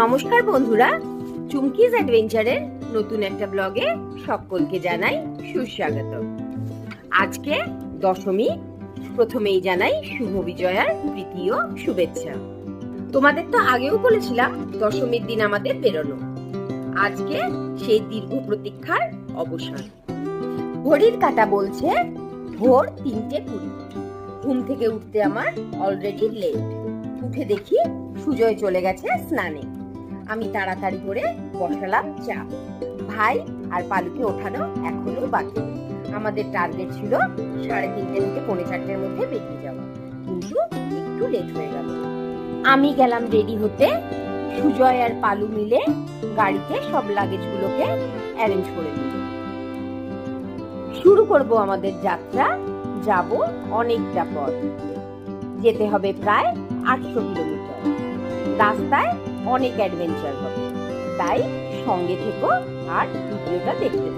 নমস্কার বন্ধুরা, চুমকিজ অ্যাডভেঞ্চারের নতুন একটা ব্লগে সকলকে জানাই সুস্বাগত। আজকে দশমী, প্রথমেই জানাই শুভ বিজয়ার ও শুভেচ্ছা। তোমাদের তো আগেও বলেছিলাম, দশমীর দিন আমাদের বেরোনো আজকে সেই দীর্ঘ প্রতীক্ষার অবসান। ঘড়ির কাটা বলছে ভোর তিনটে কুড়ি। ঘুম থেকে উঠতে আমার অলরেডি লেট উঠে দেখি সুজয় চলে গেছে স্নানে। আমি তাড়াতাড়ি করে বসালাম চা। ভাই আর পালুকে ওঠানো এখনও বাকি। আমাদের টার্গেট ছিল সাড়ে তিনটে থেকে পৌনে চারটের মধ্যে বেরিয়ে যাওয়া। কিন্তু একটু লেট হয়ে গেল। আমি গেলাম রেডি হতে। সুজয় আর পালু মিলে গাড়িতে সব লাগেজগুলোকে অ্যারেঞ্জ করে দিল শুরু করব আমাদের যাত্রা। যাব অনেকটা পথ। যেতে হবে প্রায় আটশো কিলোমিটার। রাস্তায় অনেক অ্যাডভেঞ্চার হবে। তাই সঙ্গে থেকো আর ভিডিওটা দেখতে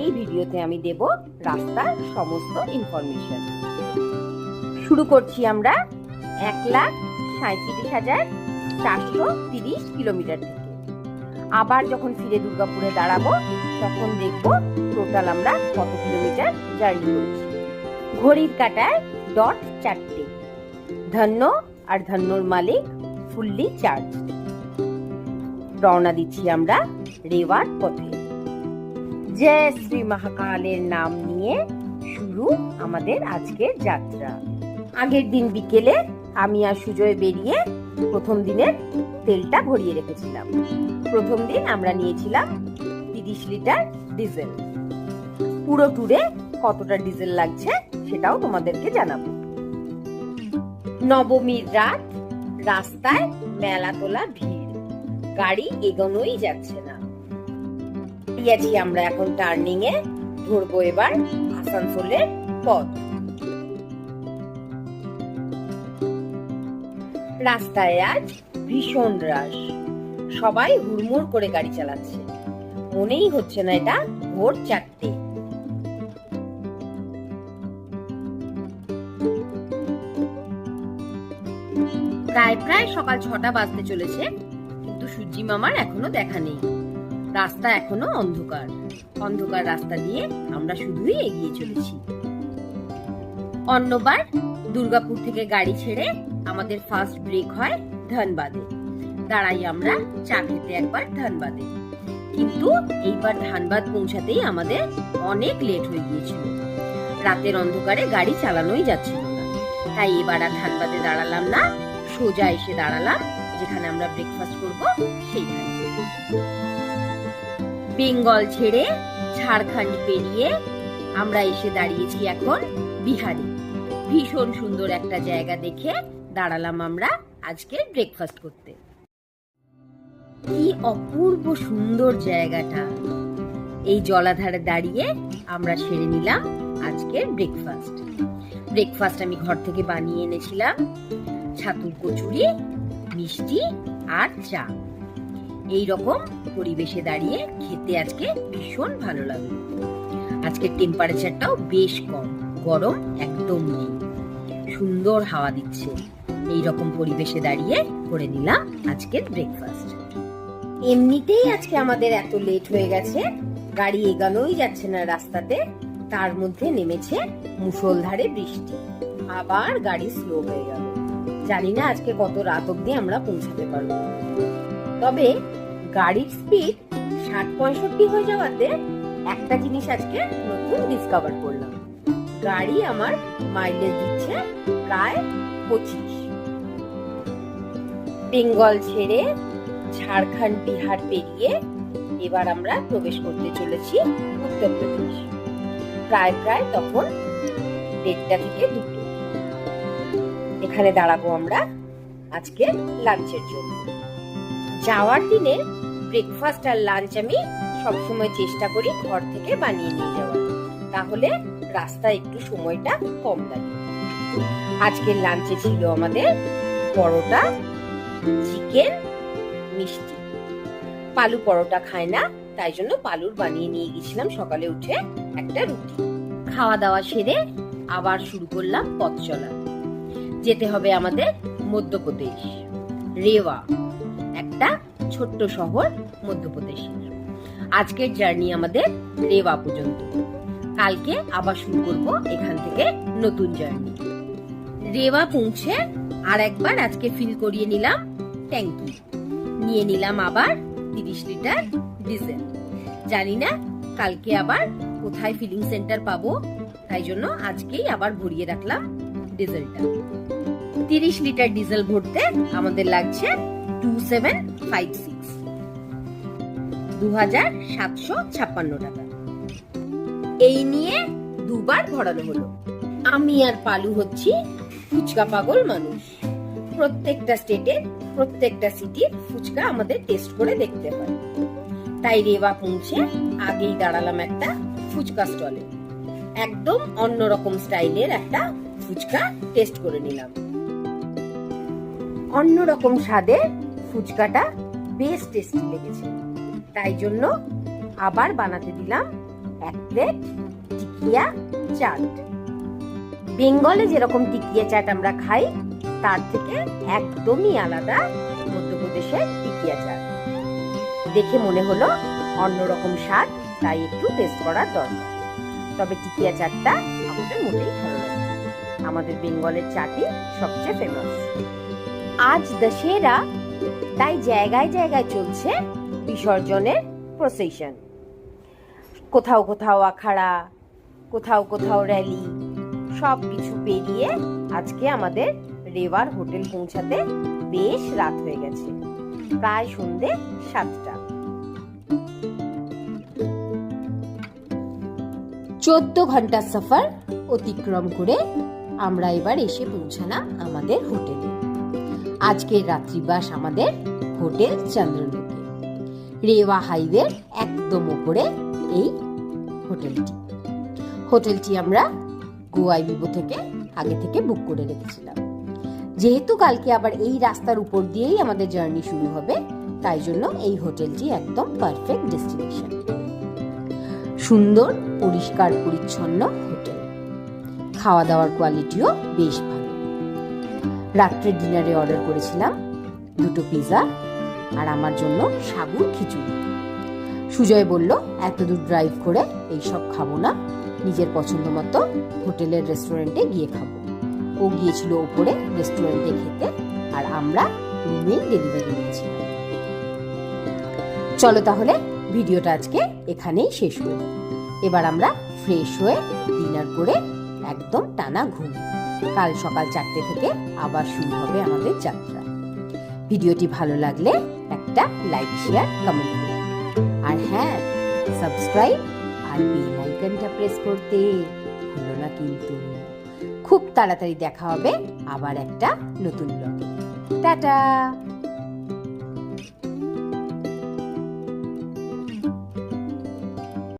এই ভিডিওতে আমি দেব রাস্তার সমস্ত ইনফরমেশন শুরু করছি আমরা এক লাখ সাঁত্রিশ হাজার চারশো তিরিশ কিলোমিটার থেকে আবার যখন ফিরে দুর্গাপুরে দাঁড়াবো, তখন দেখব টোটাল আমরা কত কিলোমিটার জার্নি করেছি। ঘড়ির কাটায় ডট চারটে। ধন্য আর ধন্যর মালিক ফুললি চার্জ রওনা দিচ্ছি আমরা রেওয়ার পথে। জয় শ্রী মহাকালের নাম নিয়ে শুরু আমাদের আজকের যাত্রা। আগের দিন বিকেলে আমি আর সুজয় বেরিয়ে প্রথম দিনের তেলটা ভরিয়ে রেখেছিলাম। প্রথম দিন আমরা নিয়েছিলাম তিরিশ লিটার ডিজেল। পুরো ট্যুরে কতটা ডিজেল লাগছে সেটাও তোমাদেরকে জানাব। নবমীর রাত, রাস্তায় মেলা তোলা ভিড়। গাড়ি এগোনোই যাচ্ছে না। আছি আমরা এখন টার্নিং এ ধরবো এবার আসানসোলের পথ। রাস্তায় আজ ভীষণ রাশ সবাই হুড়মুড় করে গাড়ি চালাচ্ছে। মনেই হচ্ছে না এটা ভোর চারটে। প্রায় প্রায় সকাল ছটা বাজতে চলেছে, কিন্তু সূর্যি মামার এখনও দেখা নেই। রাস্তা এখনও অন্ধকার। অন্ধকার রাস্তা দিয়ে আমরা শুধুই এগিয়ে চলেছি। অন্যবার দুর্গাপুর থেকে গাড়ি ছেড়ে আমাদের ফার্স্ট ব্রেক হয় ধানবাদে। দাঁড়াই আমরা চা খেতে একবার ধানবাদে। কিন্তু এইবার ধানবাদ পৌঁছাতেই আমাদের অনেক লেট হয়ে গিয়েছিল। রাতের অন্ধকারে গাড়ি চালানোই যাচ্ছিল না। তাই এবার আর ধানবাদে দাঁড়ালাম না। সোজা এসে দাঁড়ালাম, যেখানে আমরা ব্রেকফাস্ট করব সেইখানে। বেঙ্গল ছেড়ে ঝাড়খণ্ড পেরিয়ে আমরা এসে দাঁড়িয়েছি এখন বিহারে। ভীষণ সুন্দর একটা জায়গা দেখে দাঁড়ালাম আমরা আজকে ব্রেকফাস্ট করতে। কি অপূর্ব সুন্দর জায়গাটা। এই জলাধারে দাঁড়িয়ে আমরা সেরে নিলাম আজকের ব্রেকফাস্ট ব্রেকফাস্ট আমি ঘর থেকে বানিয়ে এনেছিলাম। ছাতুর কচুরি, মিষ্টি আর চা। এই রকম পরিবেশে দাঁড়িয়ে খেতে আজকে ভীষণ ভালো লাগল আজকের টেম্পারেচারটাও বেশ কম, গরম একদম নেই। সুন্দর হাওয়া দিচ্ছে। এই রকম পরিবেশে দাঁড়িয়ে করে নিলাম আজকের ব্রেকফাস্ট এমনিতেই আজকে আমাদের এত লেট হয়ে গেছে, গাড়ি এগানোই যাচ্ছে না রাস্তাতে। তার মধ্যে নেমেছে মুষলধারে বৃষ্টি। আবার গাড়ি স্লো হয়ে গেল। জানি না আজকে কত রাত অব্দি আমরা পৌঁছাতে পারব। তবে গাড়ির স্পিড ষাট পঁয়ষট্টি হয়ে যাওয়াতে একটা জিনিস আজকে নতুন ডিসকভার করলাম। গাড়ি আমার মাইলেজ দিচ্ছে প্রায় পঁচিশ। বেঙ্গল ছেড়ে ঝাড়খণ্ড, বিহার পেরিয়ে এবার আমরা প্রবেশ করতে চলেছি উত্তরপ্রদেশ। প্রায় প্রায় তখন দেড়টা থেকে দুটো। এখানে দাঁড়াবো আমরা আজকে লাঞ্চের জন্য। যাওয়ার দিনে ব্রেকফাস্ট আর লাঞ্চ আমি সবসময় চেষ্টা করি ঘর থেকে বানিয়ে নিয়ে যাওয়ার। তাহলে রাস্তায় একটু সময়টা কম লাগে। আজকের লাঞ্চে ছিল আমাদের পরোটা চিকেন মিষ্টি। পালু পরোটা খায় না, তাই জন্য পালুর বানিয়ে নিয়ে গেছিলাম সকালে উঠে একটা রুটি। খাওয়া দাওয়া সেরে আবার শুরু করলাম পথ চলা। যেতে হবে আমাদের মধ্যপ্রদেশ। রেওয়া, একটা ছোট্ট শহর মধ্যপ্রদেশের আজকের জার্নি আমাদের রেওয়া পর্যন্ত। কালকে আবার শুরু করব এখান থেকে নতুন জার্নি। রেওয়া পৌঁছে আর একবার আজকে ফিল করিয়ে নিলাম ট্যাঙ্কি। নিয়ে নিলাম আবার তিরিশ লিটার ডিজেল। জানি না কালকে আবার কোথায় ফিলিং সেন্টার পাবো, তাই জন্য আজকেই আবার ভরিয়ে রাখলাম ডিজেলটা। তিরিশ লিটার ডিজেল ভরতে আমাদের লাগছে টু সেভেন ফাইভ সিক্স দু হাজার সাতশো ছাপ্পান্ন টাকা। এই নিয়ে দুবার ভরানো হলো। আমি আর পালু হচ্ছি ফুচকা পাগল মানুষ। প্রত্যেকটা স্টেটের, প্রত্যেকটা সিটির ফুচকা আমাদের টেস্ট করে দেখতে হয়। তাই রেওয়া পৌঁছে আগেই দাঁড়ালাম একটা ফুচকা স্টলে। একদম অন্যরকম স্টাইলের একটা ফুচকা টেস্ট করে নিলাম। অন্যরকম স্বাদে ফুচকাটা বেশ টেস্টি লেগেছে। তাই জন্য আবার বানাতে দিলাম এক প্লেট টিকিয়া চাট। বেঙ্গলে যেরকম টিকিয়া চাট আমরা খাই, তার থেকে একদমই আলাদা মধ্যপ্রদেশের টিকিয়া চাট। দেখে মনে হলো অন্যরকম স্বাদ, তাই একটু টেস্ট করার দরকার। তবে টিকিয়া চাটটা আমাদের মোটেই ভালো লাগে আমাদের বেঙ্গলের চাটই সবচেয়ে ফেমাস আজ দশেরা, তাই জায়গায় জায়গায় চলছে বিসর্জনের প্রসেশন কোথাও কোথাও আখাড়া, কোথাও কোথাও র্যালি সব কিছু পেরিয়ে আজকে আমাদের রেওয়ার হোটেল পৌঁছাতে বেশ রাত হয়ে গেছে, প্রায় সন্ধে সাতটা। চোদ্দ ঘণ্টার সফর অতিক্রম করে আমরা এবার এসে পৌঁছালাম আমাদের হোটেলে। আজকের রাত্রিবাস আমাদের হোটেল চন্দ্রলোকে রেওয়া হাইওয়ের একদম উপরে এই হোটেলটি। হোটেলটি আমরা গোয়াই বিবো থেকে আগে থেকে বুক করে রেখেছিলাম। যেহেতু কালকে আবার এই রাস্তার উপর দিয়েই আমাদের জার্নি শুরু হবে, তাই জন্য এই হোটেলটি একদম পারফেক্ট ডেস্টিনেশন। সুন্দর, পরিষ্কার, পরিচ্ছন্ন হোটেল। খাওয়া দাওয়ার কোয়ালিটিও বেশ ভালো। রাত্রের ডিনারে অর্ডার করেছিলাম দুটো পিৎজা আর আমার জন্য সাবুর খিচুড়ি। সুজয় বলল, এত দূর ড্রাইভ করে এইসব খাব না। নিজের পছন্দ মতো হোটেলের রেস্টুরেন্টে গিয়ে খাব। ও গিয়েছিল ওপরে রেস্টুরেন্টে খেতে আর আমরা রুমেই ডেলিভারি নিয়েছিলাম। চলো তাহলে ভিডিওটা আজকে এখানেই শেষ হলো এবার আমরা ফ্রেশ হয়ে ডিনার করে একদম টানা ঘুম। কাল সকাল চারটে থেকে আবার শুরু হবে আমাদের যাত্রা। ভিডিওটি ভালো লাগলে একটা লাইক, শেয়ার কমেন্ট করুন। আর হ্যাঁ সাবস্ক্রাইব আর বেল আইকনটা প্রেস করতে ভুলো না কিন্তু। খুব তাড়াতাড়ি দেখা হবে আবার একটা নতুন ব্লগে টাটা!